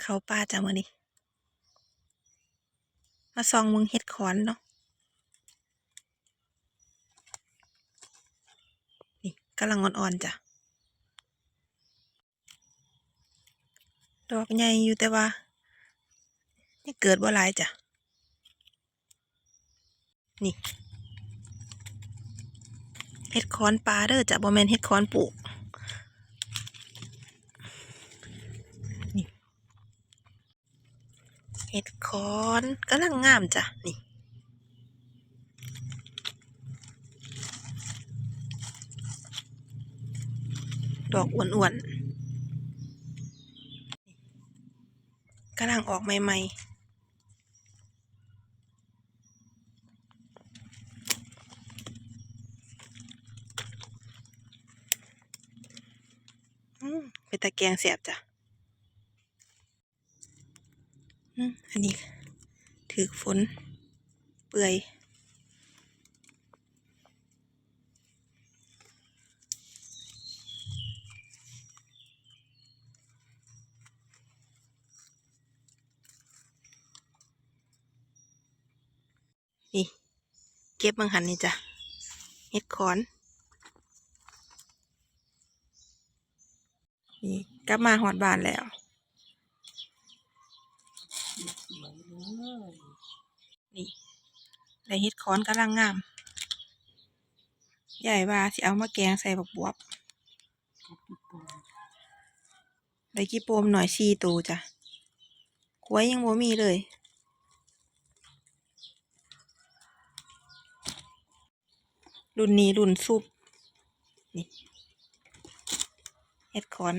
เขาป่าจ้ะมื้อนี้ มาส่องมึงเฮ็ดขอนเนาะนี่กำลังอ่อนๆจ้ะดอกใหญ่อยู่แต่ว่ายังเกิดบ่หลายจ้ะ นี่เฮ็ดขอนปลาเด้อจ้ะบ่แมนเฮ็ดขอนปลูก นี่ เฮ็ดขอนกำลังงามจ้ะ นี่ ดอกอ้วนๆกำลังออกใหม่ ๆเป็นตะแกงเสียบจ้ะ อันนี้ถือฝน เปื่อยนี่ เก็บมังหันนี่จ้ะเห็ดขอน นี่กลับมาหอดบานแล้ว นี่ได้เฮ็ดคอนกำลังงาม ใหญ่ว่าสิเอามาแกงใส่บักบวบไดกี่โปมหน่อยสี่ตัวจ้ะก๋วยยังบ่มีเลยรุ่นนี้รุ่นซุปนี่เฮ็ดคอน